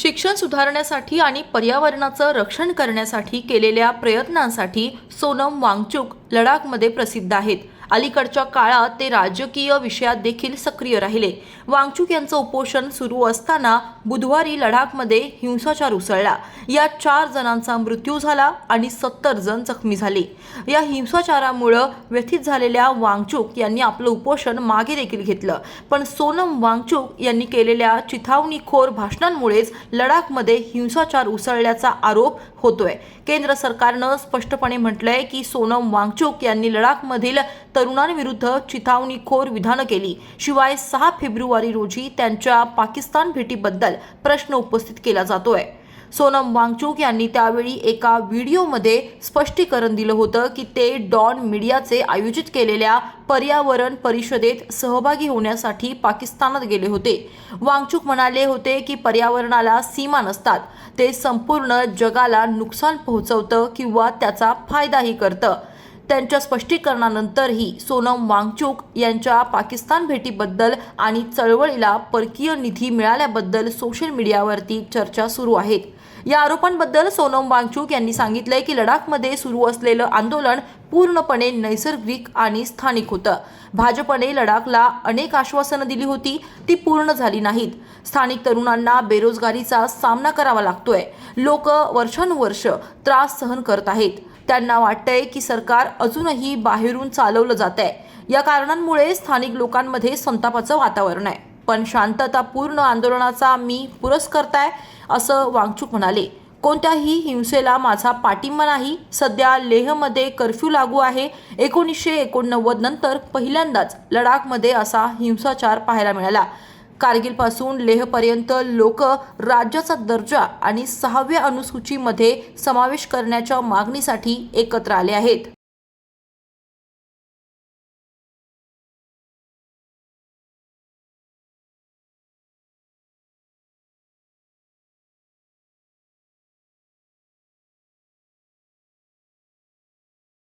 शिक्षण सुधारण्यासाठी आणि पर्यावरणाचं रक्षण करण्यासाठी केलेल्या प्रयत्नांसाठी सोनम वांगचुक लडाखमध्ये प्रसिद्ध आहेत. अलीकडच्या काळात ते राजकीय विषयात देखील सक्रिय राहिले. वांगचुक यांचं उपोषण सुरू असताना बुधवारी लडाखमध्ये हिंसाचार उसळला. यात चार जणांचा मृत्यू झाला आणि सत्तर जण जखमी झाले. या हिंसाचारामुळं व्यथित झालेल्या वांगचुक यांनी आपलं उपोषण मागे देखील घेतलं. पण सोनम वांगचुक यांनी केलेल्या चिथावणीखोर भाषणांमुळेच लडाखमध्ये हिंसाचार उसळल्याचा आरोप होतोय. केंद्र सरकारनं स्पष्टपणे म्हटलंय की सोनम वांगचुक यांनी लडाखमधील तरुणांविरुद्ध चिथावणीखोर विधानं केली. शिवाय सहा फेब्रुवारी रोजी त्यांच्या पाकिस्तान भेटीबद्दल प्रश्न उपस्थित केला जातोय. सोनम वांगचूक यांनी त्यावेळी एका व्हिडिओमध्ये स्पष्टीकरण दिलं होतं की ते डॉन मीडियाचे आयोजित केलेल्या पर्यावरण परिषदेत सहभागी होण्यासाठी पाकिस्तानात गेले होते. वांगचूक म्हणाले होते की पर्यावरणाला सीमा नसतात. ते संपूर्ण जगाला नुकसान पोहोचवतं किंवा त्याचा फायदाही करतं. त्यांच्या स्पष्टीकरणानंतरही सोनम वांगचुक यांच्या पाकिस्तान भेटीबद्दल आणि चळवळीला परकीय निधी मिळाल्याबद्दल सोशल मीडियावरती चर्चा सुरू आहेत. या आरोपांबद्दल सोनम वांगचुक यांनी सांगितलंय की लडाखमध्ये सुरू असलेलं आंदोलन पूर्णपणे नैसर्गिक आणि स्थानिक होतं. भाजपने लडाखला अनेक आश्वासनं दिली होती ती पूर्ण झाली नाहीत. स्थानिक तरुणांना बेरोजगारीचा सामना करावा लागतोय. लोक वर्षानुवर्ष त्रास सहन करत आहेत. त्यांना वाटतंय की सरकार अजूनही बाहेरून चालवलं जात आहे या कारणांमुळे स्थानिक लोकांमध्ये संतापाचं वातावरण आहे. पण शांततापूर्ण आंदोलनाचा मी पुरस्कर्ताय असं वांगचूक म्हणाले. कोणत्याही हिंसेला माझा पाठिंबा नाही. सध्या लेहमध्ये कर्फ्यू लागू आहे. एकोणीसशे एकोणनव्वद नंतर पहिल्यांदाच लडाखमध्ये असा हिंसाचार पाहायला मिळाला. कारगिलपासून लेहपर्यंत लोक राज्याचा दर्जा आणि सहाव्या अनुसूचीमध्ये समावेश करण्याच्या मागणीसाठी एकत्र आले आहेत.